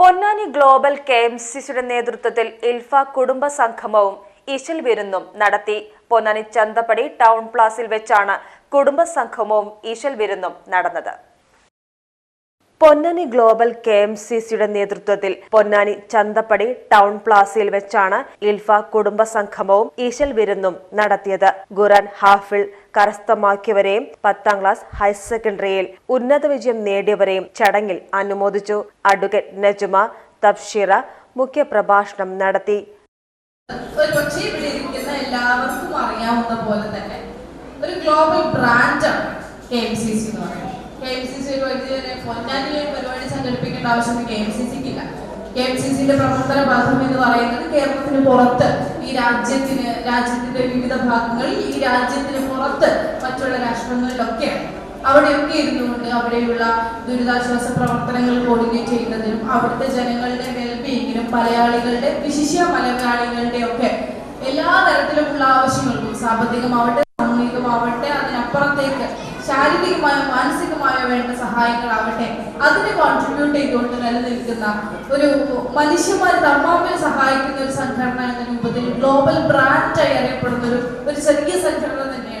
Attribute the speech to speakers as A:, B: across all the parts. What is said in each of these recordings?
A: Ponnani global K M സിസിയുടെ നേതൃത്വത്തിൽ ഇൽഫ കുടുംബ സംഗമവും ഇശൽ വിരുന്നും നടത്തി. പൊന്നാനി ചന്തപ്പടി ടൗൺ പ്ലാസിൽ വെച്ചാണ് കുടുംബ സംഗമവും ഇശൽ വിരുന്നും നടന്നത്. Ponnani global K M C സിയുടെ നേതൃത്വത്തിൽ പൊന്നാനി ചന്തപ്പടി ടൗൺ പ്ലാസയിൽ വെച്ചാണ് ഇൽഫ കുടുംബ സംഗമവും ഈശൽ വിരുന്നും നടത്തിയത്. ഖുറാൻ ഹാഫിൾ കരസ്ഥമാക്കിയവരെയും പത്താം ക്ലാസ് ഹയർ സെക്കൻഡറിയിൽ ഉന്നത വിജയം നേടിയവരെയും ചടങ്ങിൽ അനുമോദിച്ചു. അഡ്വക്കേറ്റ് നജുമ തബ്ഷീറ മുഖ്യപ്രഭാഷണം നടത്തി.
B: എല്ലാവർക്കും അറിയാവുന്ന പോലെ തന്നെ ഒരു ഗ്ലോബൽ ബ്രാൻഡാണ് കെ എം സി സി എന്ന് പറയുന്നത്. കെ എം സി സി ഒരു വലിയ പൊന്നാനിലെ ഒരു പരിപാടി സംഘടിപ്പിക്കേണ്ട ആവശ്യം കെ എം സി സിക്കില്ല കെ എം സി സിന്റെ പ്രവർത്തന ഭാഗം എന്ന് പറയുന്നത് കേരളത്തിന് പുറത്ത് ഈ രാജ്യത്തിന് രാജ്യത്തിന്റെ വിവിധ ഭാഗങ്ങളിൽ ഈ രാജ്യത്തിന് പുറത്ത് മറ്റുള്ള രാഷ്ട്രങ്ങളിലൊക്കെയാണ്. അവിടെയൊക്കെ ഇരുന്നുകൊണ്ട് അവിടെയുള്ള ദുരിതാശ്വാസ പ്രവർത്തനങ്ങൾ കോർഡിനേറ്റ് ചെയ്യുന്നതിനും അവിടുത്തെ ജനങ്ങളുടെ വെൽബീയിങ്ങിനും മലയാളികളുടെ വിശിഷ്യ മലയാളികളുടെ ഒക്കെ എല്ലാ തരത്തിലുമുള്ള ആവശ്യങ്ങൾക്കും സാമ്പത്തികമാവട്ടെ സാമൂഹികമാവട്ടെ അതിനപ്പുറത്തേക്ക് ശാരീരികമായോ മാനസികമായോ വേണ്ട സഹായങ്ങളാവട്ടെ. അതിനെ കോൺട്രിബ്യൂട്ട് ചെയ്തുകൊണ്ട് നിലനിൽക്കുന്ന ഒരു മനുഷ്യന്മാർ തമ്മാമ്പിൽ സഹായിക്കുന്ന ഒരു സംഘടന എന്ന രൂപത്തിൽ ഗ്ലോബൽ ബ്രാൻഡായി അറിയപ്പെടുന്ന ഒരു ഒരു ചെറിയ സംഘടന തന്നെയാണ്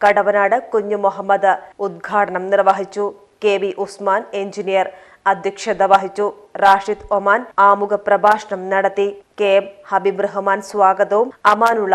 A: കടവനാട് കുഞ്ഞു മുഹമ്മദ് ഉദ്ഘാടനം നിർവഹിച്ചു കെ വി ഉസ്മാൻ എഞ്ചിനീയർ അധ്യക്ഷത വഹിച്ചു. റാഷിദ് ഒമാൻ ആമുഖ പ്രഭാഷണം നടത്തി. കെ എം ഹബീബ് റഹ്മാൻ സ്വാഗതവും. അമാനുള്ള